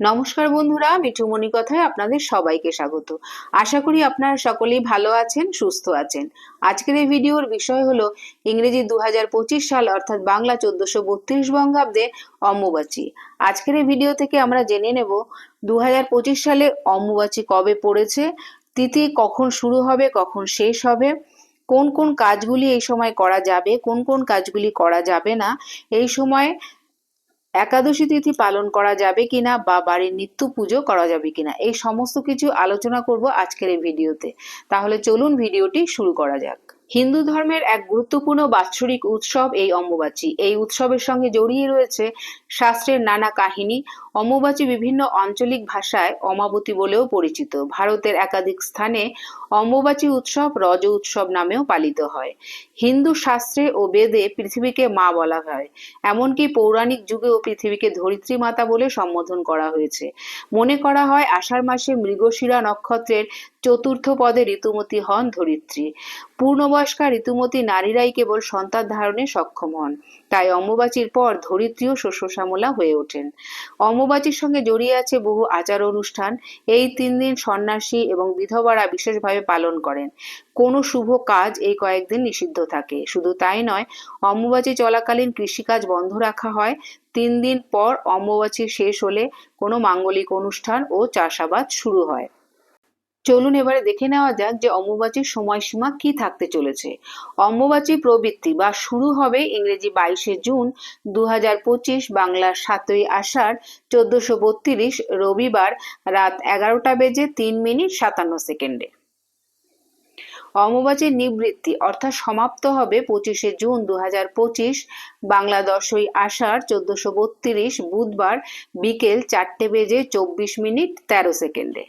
নমস্কার বন্ধুরা মিঠুমণি কথায় আপনাদের সবাইকে স্বাগত। আশা করি আপনারা সকলেই ভালো আছেন, সুস্থ আছেন। আজকের এই ভিডিওর বিষয় হলো ইংরেজি দু হাজার পঁচিশ সাল, অর্থাৎ বাংলা চোদ্দশো বত্রিশ বঙ্গাব্দে অম্বুবাচী। আজকের এই ভিডিও থেকে আমরা জেনে নেব দু হাজার পঁচিশ সালে অম্বুবাচী কবে পড়েছে, তিথি কখন শুরু হবে, কখন শেষ হবে, কোন কোন কাজগুলি এই সময় করা যাবে, কোন কোন কাজগুলি করা যাবে না, এই সময় একাদশী তিথি পালন করা যাবে কিনা বা বাড়ির নিত্য পুজো করা যাবে কিনা, এই সমস্ত কিছু আলোচনা করব আজকের এই ভিডিওতে। তাহলে চলুন ভিডিওটি শুরু করা যাক। হিন্দু ধর্মের এক গুরুত্বপূর্ণ বাৎসরিক উৎসব এই অম্বুবাচী। এই উৎসবের সঙ্গে জড়িয়ে রয়েছে শাস্ত্রের নানা কাহিনী, অম্বুবাচী বিভিন্ন আঞ্চলিক ভাষায় অমাবতী বলেও পরিচিত। ভারতের একাধিক স্থানে অম্বুবাচী উৎসব রজ উৎসব নামেও পালিত হয়। হিন্দু শাস্ত্রে ও বেদে পৃথিবীকে মা বলা হয়। এমনকি পৌরাণিক যুগেও পৃথিবীকে ধরিত্রী মাতা বলে সম্বোধন করা হয়েছে। মনে করা হয়, আষাঢ় মাসে মৃগশিরা নক্ষত্রের চতুর্থ পদে ঋতুমতী হন ধরিত্রী। পূর্ণবয়স্কা ঋতুমতী নারীরাই কেবল সন্তান ধারণে সক্ষম হন। তাই অম্বুবাচীর পর ধরিত্রীও শস্য শ্যামলা হয়ে ওঠেন। অম্বুবাচীর সঙ্গে জড়িয়ে আছে বহু আচার অনুষ্ঠান এই তিন দিন সন্ন্যাসী এবং বিধবারা বিশেষভাবে পালন করেন। কোনো শুভ কাজ এই কয়েকদিন নিষিদ্ধ থাকে। শুধু তাই নয়, অম্বুবাচী চলাকালীন কৃষিকাজ বন্ধ রাখা হয়। তিন দিন পর অম্বুবাচী শেষ হলে কোনো মাঙ্গলিক অনুষ্ঠান ও চাষাবাদ শুরু হয়। চলুন এবারে দেখে নেওয়া যাক যে অম্বুবাচীর সময়সীমা কি থাকতে চলেছে। অম্বুবাচী প্রবৃত্তি বা শুরু হবে ইংরেজি বাইশে জুন দু বাংলার সাতই আষাঢ় চোদ্দশো বত্রিশ রবিবার রাত এগারোটা বেজে তিন মিনিট সাতান্ন সেকেন্ডে। অম্বুবাচীর নিবৃত্তি অর্থাৎ সমাপ্ত হবে পঁচিশে জুন দু হাজার পঁচিশ বাংলা দশই আষাঢ় চোদ্দশো বত্রিশ বুধবার বিকেল চারটে বেজে চব্বিশ মিনিট তেরো সেকেন্ডে।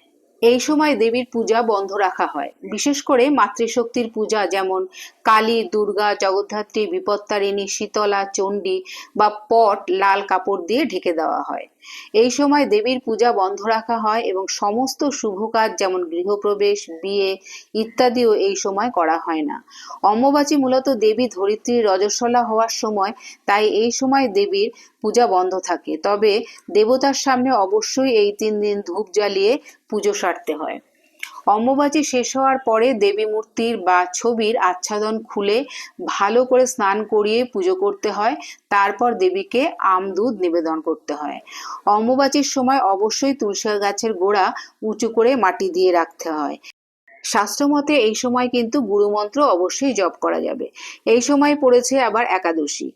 এই সময় দেবীর পূজা বন্ধ রাখা হয়। বিশেষ করে মাতৃশক্তির পূজা যেমন কালী, দুর্গা, জগদ্ধাত্রী, বিপত্তারিণী, শীতলা, চণ্ডী বা পট, লাল কাপড় দিয়ে ঢেকে দেওয়া হয়। এই সময় দেবীর পূজা বন্ধ রাখা হয় এবং সমস্ত শুভ কাজ যেমন গৃহপ্রবেশ, বিয়ে ইত্যাদিও এই সময় করা হয় না। অম্বুবাচী মূলত দেবী ধরিত্রীর রজস্বলা হওয়ার সময়, তাই এই সময় দেবীর পূজা বন্ধ থাকে। তবে দেবতার সামনে অবশ্যই এই তিন দিন ধূপ জ্বালিয়ে পুজো সারতে হয়। অম্বুবাচী শেষ হওয়ার পরে দেবী মূর্তির বা ছবির আচ্ছাদন খুলে ভালো করে স্নান করিয়ে পুজো করতে হয়, তারপর দেবীকে আম দুধ নিবেদন করতে হয়। অম্বুবাচীর সময় অবশ্যই তুলসী গাছের গোড়া উঁচু করে মাটি দিয়ে রাখতে হয়। শাস্ত্রমতে এই সময় কিন্তু গুরুমন্ত্র অবশ্যই জপ করা যাবে। এই সময় পড়েছে আবার একাদশী।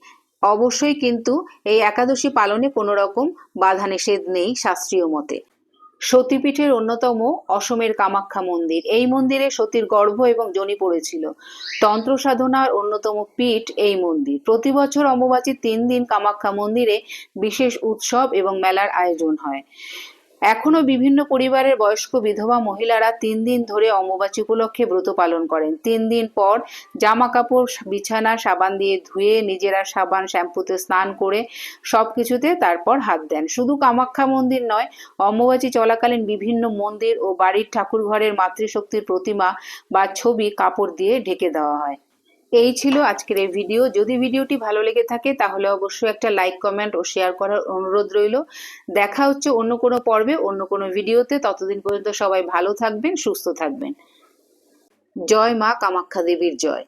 অবশ্যই কিন্তু এই একাদশী পালনে কোনো রকম বাধা নিষেধ নেই শাস্ত্রীয় মতে। সতীপীঠের অন্যতম অসমের কামাখ্যা মন্দির। এই মন্দিরে সতীর গর্ভ এবং জনি পড়েছিল। তন্ত্র সাধনার অন্যতম পীঠ এই মন্দির। প্রতি বছর অম্বুবাচীর তিন দিন কামাখ্যা মন্দিরে বিশেষ উৎসব এবং মেলার আয়োজন হয়। এখনও বিভিন্ন পরিবারের বয়স্ক বিধবা মহিলারা তিন দিন ধরে অম্বুবাচী উপলক্ষে ব্রত পালন করেন। তিন দিন পর জামা কাপড় বিছানা, সাবান দিয়ে ধুয়ে নিজেরা সাবান, শ্যাম্পুতে স্নান করে সব কিছুতে তারপর হাত দেন। শুধু কামাখ্যা মন্দির নয়, অম্বুবাচী চলাকালীন বিভিন্ন মন্দির ও বাড়ির ঠাকুর ঘরের মাতৃশক্তির প্রতিমা বা ছবি কাপড় দিয়ে ঢেকে দেওয়া হয়। এই ছিল আজকের এই ভিডিও যদি ভিডিওটি ভালো লেগে থাকে, তাহলে অবশ্যই একটা লাইক কমেন্ট ও শেয়ার করার অনুরোধ রইল। দেখা হচ্ছে অন্য কোনো পর্বে, অন্য কোনো ভিডিওতে ততদিন পর্যন্ত সবাই ভালো থাকবেন, সুস্থ থাকবেন। জয় মা কামাখ্যা দেবীর জয়।